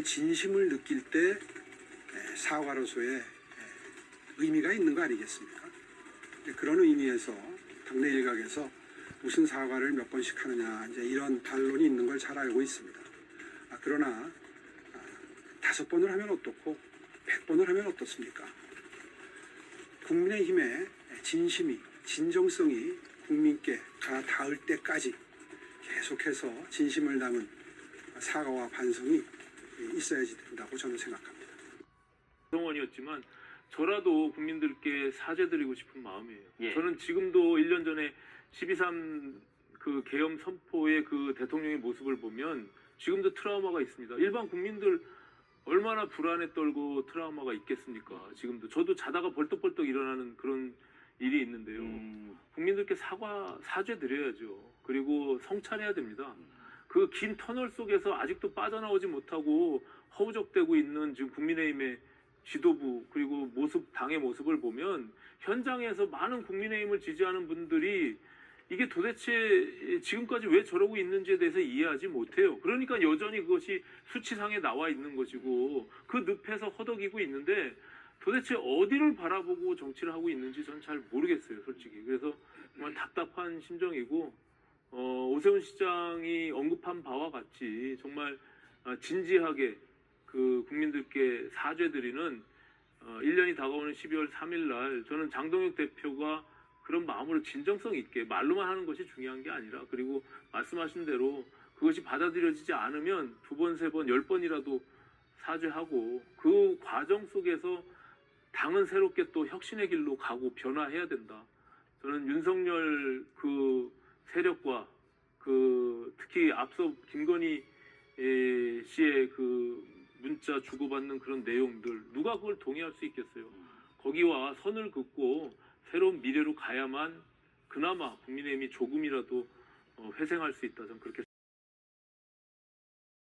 그 진심을 느낄 때 에, 사과로서의 에, 의미가 있는 거 아니겠습니까? 네, 그런 의미에서 당내 일각에서 무슨 사과를 몇 번씩 하느냐 이제 이런 반론이 있는 걸 잘 알고 있습니다. 아, 그러나 아, 다섯 번을 하면 어떻고 백 번을 하면 어떻습니까? 국민의힘의 진심이 진정성이 국민께 가 닿을 때까지 계속해서 진심을 담은 사과와 반성이 있어야지 된다고 저는 생각합니다. 성원이었지만 저라도 국민들께 사죄드리고 싶은 마음이에요. 예. 저는 지금도 1년 전에 12.3 그 계엄 선포의 그 대통령의 모습을 보면 지금도 트라우마가 있습니다. 일반 국민들 얼마나 불안에 떨고 트라우마가 있겠습니까? 지금도 저도 자다가 벌떡벌떡 일어나는 그런 일이 있는데요. 음, 국민들께 사과 사죄 드려야죠. 그리고 성찰해야 됩니다. 그 긴 터널 속에서 아직도 빠져나오지 못하고 허우적대고 있는 지금 국민의힘의 지도부 그리고 모습 당의 모습을 보면 현장에서 많은 국민의힘을 지지하는 분들이 이게 도대체 지금까지 왜 저러고 있는지에 대해서 이해하지 못해요. 그러니까 여전히 그것이 수치상에 나와 있는 것이고 그 늪에서 허덕이고 있는데 도대체 어디를 바라보고 정치를 하고 있는지 저는 잘 모르겠어요, 솔직히. 그래서 정말 답답한 심정이고 어, 오세훈 시장이 언급한 바와 같이 정말 어, 진지하게 그 국민들께 사죄드리는 어, 1년이 다가오는 12월 3일 날 저는 장동혁 대표가 그런 마음으로 진정성 있게 말로만 하는 것이 중요한 게 아니라 그리고 말씀하신 대로 그것이 받아들여지지 않으면 두 번, 세 번, 열 번이라도 사죄하고 그 과정 속에서 당은 새롭게 또 혁신의 길로 가고 변화해야 된다. 저는 윤석열 그 세력과 그 특히 앞서 김건희 에, 씨의 그 문자 주고받는 그런 내용들 누가 그걸 동의할 수 있겠어요? 거기와 선을 긋고 새로운 미래로 가야만 그나마 국민의힘이 조금이라도 어, 회생할 수 있다. 저는 그렇게